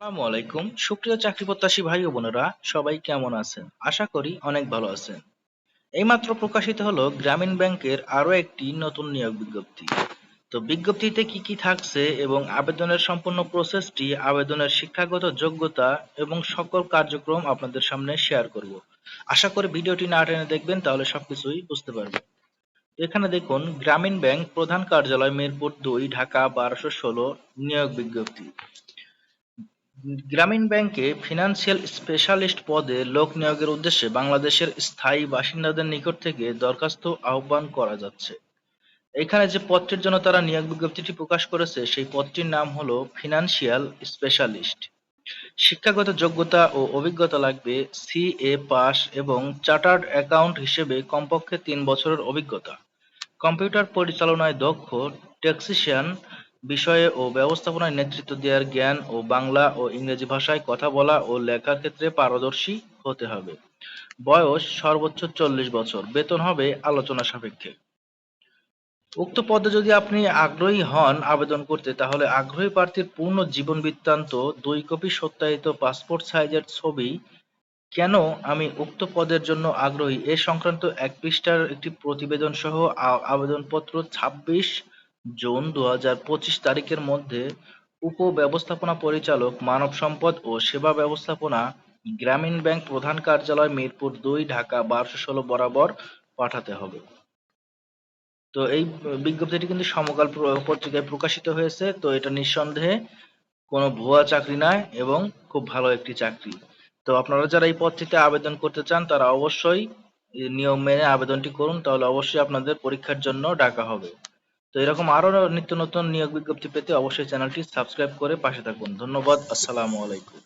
আসসালামু আলাইকুম। সুপ্রিয় চাকরি প্রত্যাশী ভাই ও বোনেরা, সবাই কেমন আছেন? আশা করি অনেক ভালো আছেন। এইমাত্র প্রকাশিত হলো গ্রামীণ ব্যাংকের আরও একটি নতুন নিয়োগ বিজ্ঞপ্তি। তো বিজ্ঞপ্তিতে কি কি থাকছে এবং আবেদনের সম্পূর্ণ প্রসেসটি, আবেদনের শিক্ষাগত যোগ্যতা এবং সকল কার্যক্রম আপনাদের সামনে শেয়ার করব। আশা করি ভিডিওটি না টেনে দেখবেন, তাহলে সবকিছুই বুঝতে পারবেন। এখানে দেখুন, গ্রামীণ ব্যাংক প্রধান কার্যালয় মিরপুর দুই, ঢাকা বারোশো ষোলো নিয়োগ বিজ্ঞপ্তি। গ্রামীণ ব্যাংকে ফিনান্সিয়াল স্পেশালিস্ট পদে লোক নিয়োগের উদ্দেশ্যে বাংলাদেশের স্থায়ী বাসিন্দাদের নিকট থেকে দরখাস্ত আহ্বান করা যাচ্ছে। এখানে যে পদটির জন্য তারা নিয়োগ বিজ্ঞপ্তিটি প্রকাশ করেছে, সেই পদটির নাম হলো ফিনান্সিয়াল স্পেশালিস্ট। শিক্ষাগত যোগ্যতা ও অভিজ্ঞতা লাগবে সিএ পাস এবং চার্টার্ড অ্যাকাউন্ট হিসেবে কমপক্ষে তিন বছরের অভিজ্ঞতা। কম্পিউটার পরিচালনায় দক্ষ টেকনিশিয়ান বিষয়ে ও ব্যবস্থাপনায় নেতৃত্ব দেওয়ার জ্ঞান ও বাংলা ও ইংরেজি ভাষায় কথা বলা ও লেখার ক্ষেত্রে পারদর্শী হতে হবে। বয়স সর্বোচ্চ চল্লিশ বছর। বেতন হবে আলোচনা সাপেক্ষে। উক্ত পদে যদি আপনি আগ্রহী হন আবেদন করতে, তাহলে আগ্রহী প্রার্থীর পূর্ণ জীবন বৃত্তান্ত, দুই কপি সত্যায়িত পাসপোর্ট সাইজের ছবি, কেন আমি উক্ত পদের জন্য আগ্রহী? এ সংক্রান্ত এক পৃষ্ঠার একটি প্রতিবেদন সহ আবেদনপত্র ছাব্বিশ জুন দু হাজার পঁচিশ তারিখের মধ্যে উপ-ব্যবস্থাপনা পরিচালক, মানব সম্পদ ও সেবা ব্যবস্থাপনা, গ্রামীণ ব্যাংক প্রধান কার্যালয়, মিরপুর দুই, ঢাকা বারোশো ষোলো বরাবর পাঠাতে হবে। তো এই বিজ্ঞপ্তিটি কিন্তু সমকাল পত্রিকায় প্রকাশিত হয়েছে তো এটা নিঃসন্দেহে কোনো ভুয়া চাকরি নয় এবং খুব ভালো একটি চাকরি তো আপনারা যারা এই পদটিতে আবেদন করতে চান তারা অবশ্যই নিয়ম মেনে আবেদনটি করুন তাহলে অবশ্যই আপনাদের পরীক্ষার জন্য ডাকা হবে তো এরকম আরও নিত্য নতুন নিয়োগ বিজ্ঞপ্তি পেতে অবশ্যই চ্যানেলটি সাবস্ক্রাইব করে পাশে থাকুন। ধন্যবাদ, আসসালামু আলাইকুম।